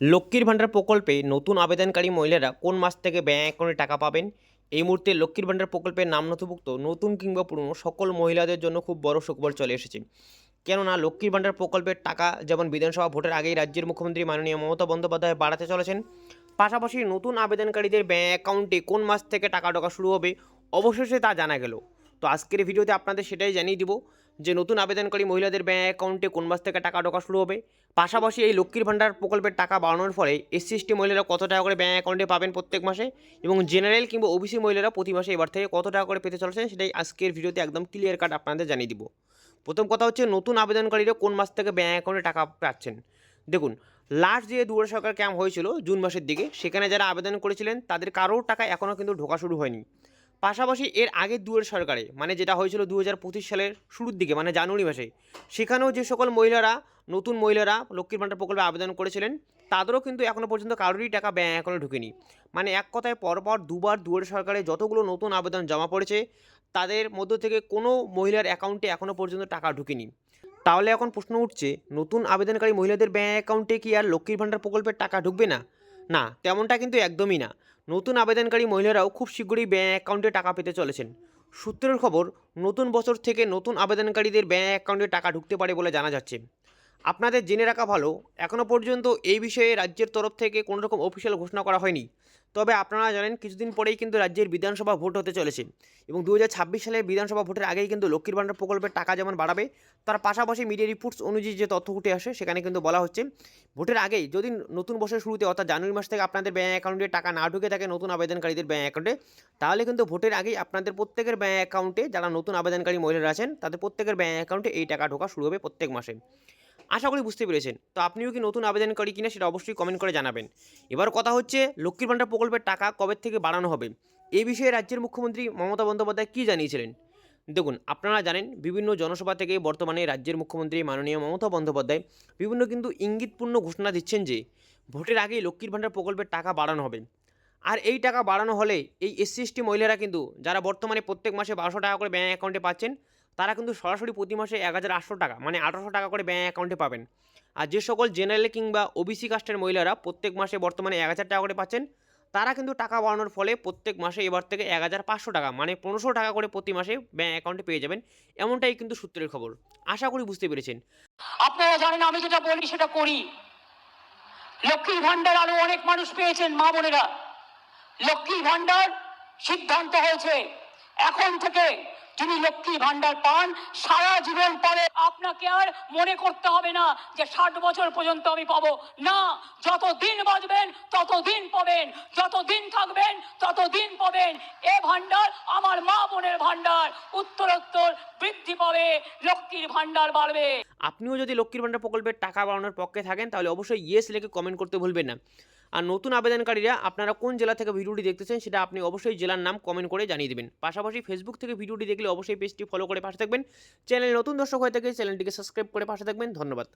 লক্ষ্মীর ভাণ্ডার প্রকল্পে নতুন আবেদনকারী মহিলারা কোন মাস থেকে ব্যাঙ্ক অ্যাকাউন্টে টাকা পাবেন? এই মুহূর্তে লক্ষ্মীর ভাণ্ডার প্রকল্পের নাম নথিভুক্ত নতুন কিংবা পুরনো সকল মহিলাদের জন্য খুব বড় সুখবর চলে এসেছে। কেননা লক্ষ্মীর ভাণ্ডার প্রকল্পের টাকা যেমন বিধানসভা ভোটের আগেই রাজ্যের মুখ্যমন্ত্রী মাননীয় মমতা বন্দ্যোপাধ্যায় বাড়াতে চলেছেন, পাশাপাশি নতুন আবেদনকারীদের ব্যাঙ্ক অ্যাকাউন্টে কোন মাস থেকে টাকা ঢোকা শুরু হবে? অবশেষে তা জানা গেল। তো আজকের ভিডিওতে আপনাদের সেটাই জানিয়ে দিব যে নতুন আবেদনকারী মহিলাদের ব্যাঙ্ক অ্যাকাউন্টে কোন মাস থেকে টাকা ঢোকা শুরু হবে। পাশাপাশি এই লক্ষ্মীর ভাণ্ডার প্রকল্পের টাকা বাড়ানোর ফলে এসসি এসটি মহিলারা কত টাকা করে ব্যাঙ্ক অ্যাকাউন্টে পাবেন প্রত্যেক মাসে এবং জেনারেল কিংবা ওবিসি মহিলারা প্রতি মাসে এবার থেকে কত টাকা করে পেতে চলেছেন সেটাই আজকের ভিডিওতে একদম ক্লিয়ার কাট আপনাদের জানিয়ে দিব। প্রথম কথা হচ্ছে নতুন আবেদনকারীরা কোন মাস থেকে ব্যাঙ্ক অ্যাকাউন্টে টাকা পাচ্ছেন। দেখুন লাস্ট যে দুয়ার সরকার ক্যাম্প হয়েছিল জুন মাসের দিকে, সেখানে যারা আবেদন করেছিলেন তাদের কারোর টাকা এখনও কিন্তু ঢোকা শুরু হয়নি। পাশাপাশি এর আগের দুয়ারে সরকারে মানে যেটা হয়েছিল দু পঁচিশ সালের শুরুর দিকে মানে জানুয়ারি মাসে, সেখানেও যে সকল মহিলারা, নতুন মহিলারা লক্ষ্মীর ভাণ্ডার প্রকল্পে আবেদন করেছিলেন, তাদেরও কিন্তু এখনও পর্যন্ত কারোরই টাকা ব্যাঙ্ক অ্যাকাউন্টে ঢুকেনি। মানে এক কথায় পরপর দুবার দুয়ারে সরকারে যতগুলো নতুন আবেদন জমা পড়েছে, তাদের মধ্য থেকে কোনো মহিলার অ্যাকাউন্টে এখনও পর্যন্ত টাকা ঢুকেনি। তাহলে এখন প্রশ্ন উঠছে, নতুন আবেদনকারী মহিলাদের ব্যাঙ্ক অ্যাকাউন্টে কি আর লক্ষ্মীর ভাণ্ডার প্রকল্পের টাকা ঢুকবে না? না, তেমনটা কিন্তু একদমই না। নতুন আবেদনকারী মহিলারাও খুব শীঘ্রই ব্যাঙ্ক অ্যাকাউন্টে টাকা পেতে চলেছেন। সূত্রের খবর, নতুন বছর থেকে নতুন আবেদনকারীদের ব্যাঙ্ক অ্যাকাউন্টে টাকা ঢুকতে পারে বলে জানা যাচ্ছে। আপনাদের জেনে রাখা ভালো এখনও পর্যন্ত এই বিষয়ে রাজ্যের তরফ থেকে কোনো রকম অফিসিয়াল ঘোষণা করা হয়নি। তবে আপনারা জানেন, কিছুদিন পরেই কিন্তু রাজ্যের বিধানসভা ভোট হতে চলেছে এবং দু হাজার ছাব্বিশ সালের বিধানসভা ভোটের আগেই কিন্তু লক্ষ্মীর ভাণ্ডার প্রকল্পের টাকা যেমন বাড়াবে, তার পাশাপাশি মিডিয়া রিপোর্টস অনুযায়ী যে তথ্য উঠে আসে, সেখানে কিন্তু বলা হচ্ছে, ভোটের আগেই যদি নতুন বছরের শুরুতে অর্থাৎ জানুয়ারি মাস থেকে আপনাদের ব্যাঙ্ক অ্যাকাউন্টে টাকা না ঢুকে থাকে নতুন আবেদনকারীদের ব্যাঙ্ক অ্যাকাউন্টে তাহলে কিন্তু ভোটের আগেই আপনাদের প্রত্যেকের ব্যাঙ্ক অ্যাকাউন্টে যারা নতুন আবেদনকারী মহিলারা আছেন, তাদের প্রত্যেকের ব্যাঙ্ক অ্যাকাউন্টে এই টাকা ঢোকা শুরু হবে প্রত্যেক মাসে। আশা করি বুঝতে পেরেছেন। তো আপনিও কি নতুন আবেদনকারী কিনা সেটা অবশ্যই কমেন্ট করে জানাবেন। এবার কথা হচ্ছে লক্ষ্মীর ভাণ্ডার প্রকল্পের টাকা কবে থেকে বাড়ানো হবে? এই বিষয়ে রাজ্যের মুখ্যমন্ত্রী মমতা বন্দ্যোপাধ্যায় কী জানিয়েছিলেন? দেখুন, আপনারা জানেন বিভিন্ন জনসভা থেকে বর্তমানে রাজ্যের মুখ্যমন্ত্রী মাননীয় মমতা বন্দ্যোপাধ্যায় বিভিন্ন কিন্তু ইঙ্গিতপূর্ণ ঘোষণা দিচ্ছেন যে, ভোটের আগেই লক্ষ্মীর ভাণ্ডার প্রকল্পের টাকা বাড়ানো হবে। আর এই টাকা বাড়ানো হলে এই এসসি, এসটি মহিলারা কিন্তু, যারা বর্তমানে প্রত্যেক মাসে বারোশো টাকা করে ব্যাঙ্ক অ্যাকাউন্টে পাচ্ছেন তারা কিন্তু সরাসরি প্রতি মাসে এক হাজার আটশো টাকা মানে আঠারোশো টাকা করে ব্যাঙ্ক অ্যাকাউন্টে পাবেন। আর যে সকল জেনারেল কিংবা ওবিসি কাস্টের মহিলারা প্রত্যেক মাসে বর্তমানে এক হাজার টাকা করে পাচ্ছেন, তারা কিন্তু টাকা বাড়ানোর ফলে প্রত্যেক মাসে এবার থেকে এক হাজার পাঁচশো টাকা মানে পনেরোশো টাকা করে প্রতি মাসে ব্যাঙ্ক অ্যাকাউন্টে পেয়ে যাবেন, এমনটাই কিন্তু সূত্রের খবর। আশা করি বুঝতে পেরেছেন। আপনারা জানেন, আমি যেটা বলি সেটা করি। লক্ষ্মীর ভান্ডার আরও অনেক মানুষ পেয়েছেন, মা বোনেরা। লক্ষ্মীর ভান্ডার সিদ্ধান্ত হয়েছে। এখন থেকে যিনি লক্ষ্মী ভান্ডার পান সারা জীবন পরে আপনাকে আর মনে করতে হবে না যে ষাট বছর পর্যন্ত আমি পাবো। না যত দিন বাঁচবেন তত দিন পাবেন। যত দিন থাকবেন তত দিন পাবেন। এ ভান্ডার আমার মা বোনের ভান্ডার। উত্তরোত্তর বৃদ্ধি পাবে লক্ষ্মীর ভান্ডার বাড়বে। আপনিও যদি লক্ষ্মীর ভান্ডার প্রকল্পের টাকা বাড়ানোর পক্ষে থাকেন তাহলে অবশ্যই ইয়েস লিখে কমেন্ট করতে ভুলবেন না। আর নতুন আবেদনকারীরা আপনারা কোন জেলা থেকে ভিডিওটি দেখতেছেন সেটা আপনি অবশ্যই জেলার নাম কমেন্ট করে জানিয়ে দেবেন। পাশাপাশি ফেসবুক থেকে ভিডিওটি দেখলে অবশ্যই পেজটি ফলো করে পাশে থাকবেন। চ্যানেল নতুন দর্শক হয়ে থাকে চ্যানেলটিকে সাবস্ক্রাইব করে পাশে থাকবেন। ধন্যবাদ।